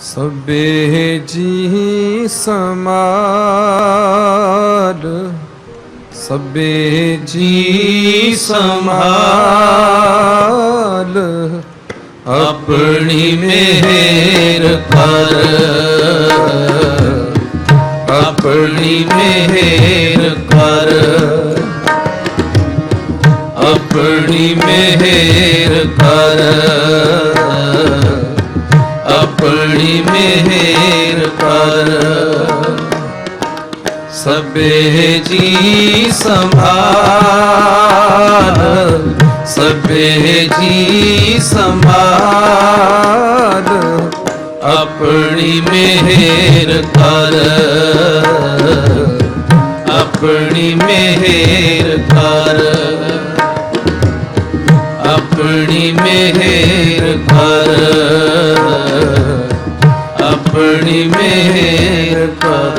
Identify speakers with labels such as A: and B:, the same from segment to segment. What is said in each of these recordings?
A: ਸਭੇ ਜੀ ਸਮਾਲ ਸਭੇ ਜੀ ਸੰਭਾਲ
B: ਆਪਣੀ ਮਿਹਰ ਕਰ। ਆਪਣੀ ਮਿਹਰ ਕਰ। ਆਪਣੀ ਮਿਹਰ ਕਰ। ਆਪਣੀ ਮਿਹਰ ਕਰ ਸਭੇ ਜੀ ਸੰਭਾਲ, ਸਭੇ ਜੀ ਸੰਭਾਲ, ਆਪਣੀ ਮਿਹਰ ਕਰ, ਆਪਣੀ ਮਿਹਰ ਕਰ, ਆਪਣੀ ਮਿਹਰ ਕਰ। ਆਪਣੀ ਮਿਹਰ ਕਰ।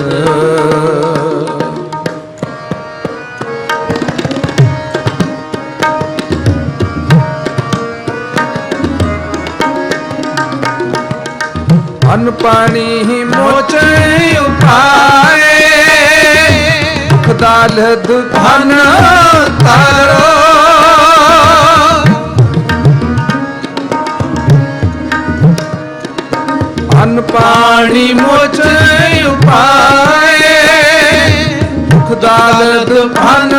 A: ਅਨ ਪਾਣੀ ਹੀ ਮੋਚੇ ਉਪਾਏ ਖਦਾਲ ਦੁਧਨ ਤਾਰੋ ਪਾਣੀ ਮੋਚੇ ਉਪਾਏ। ਖਦਾਲ ਦੁਧਨ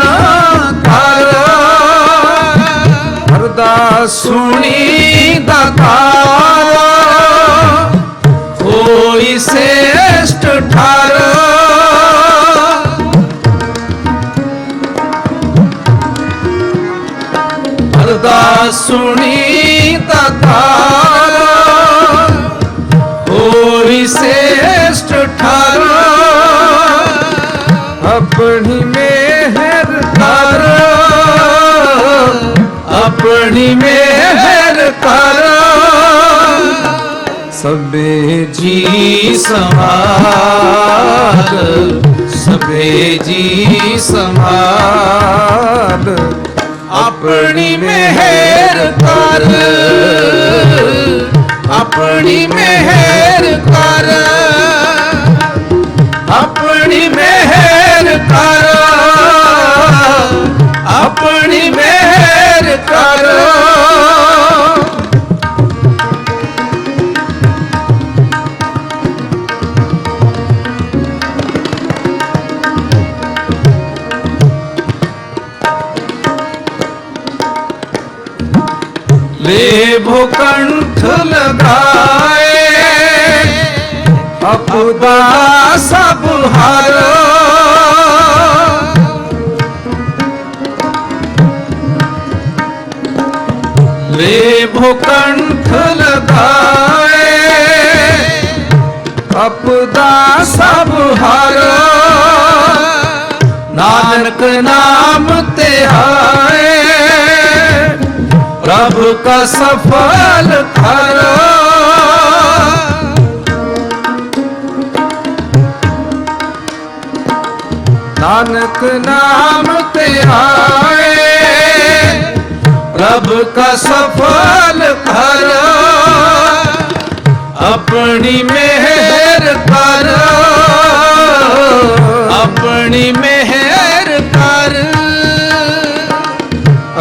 A: ਤਾਰੋ ਅਰਦਾਸ ਸੁਣੀ ਦਾਤਾਰੋ ਹੋਈ ਸੇਸ਼ਟ ਠਾਰ। ਹਰਦਾ ਸੁਣੀ ਤਤਾਰ ਆਪਣੀ ਮਿਹਰ ਕਰ। ਆਪਣੀ ਮਿਹਰ ਕਰ। ਸਭੇ
B: ਜੀ ਸਮਾਰ ਸਭੇ ਜੀ ਸਮਾਲ
A: ਦੇਵ ਕੰਠ ਲਗਾਏ ਅਪੁਦਾ ਸਭ ਹਰ ਦੇਵ ਕੰਠ ਲਗਾਏ ਅਪੁਦਾ ਸਭ ਹਰ ਨਾਨਕ ਨਾਮ ਤੇ ਹਰ आपका सफल थारा नानक नाम ते आए प्रभ का सफल थारा अपनी मेहर कर अपनी मेहर कर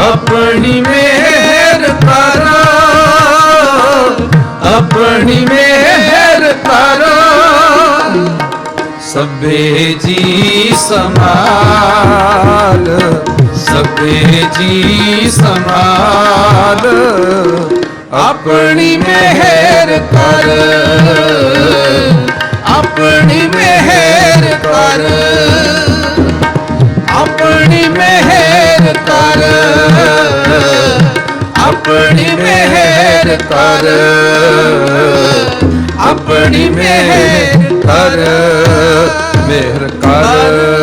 A: अपनी मेहर ਆਪਣੀ ਮਿਹਰ ਕਰੋ।
B: ਸਭੇ ਜੀ ਸਮਾਲ ਸਭੇ ਜੀ ਸਮਾਲ ਆਪਣੀ ਮਿਹਰ ਕਰ, ਆਪਣੀ ਮਿਹਰ ਕਰ। ਕਰ। ਆਪਣੀ ਮਿਹਰ ਕਰ।
A: ਮਿਹਰ ਕਰ।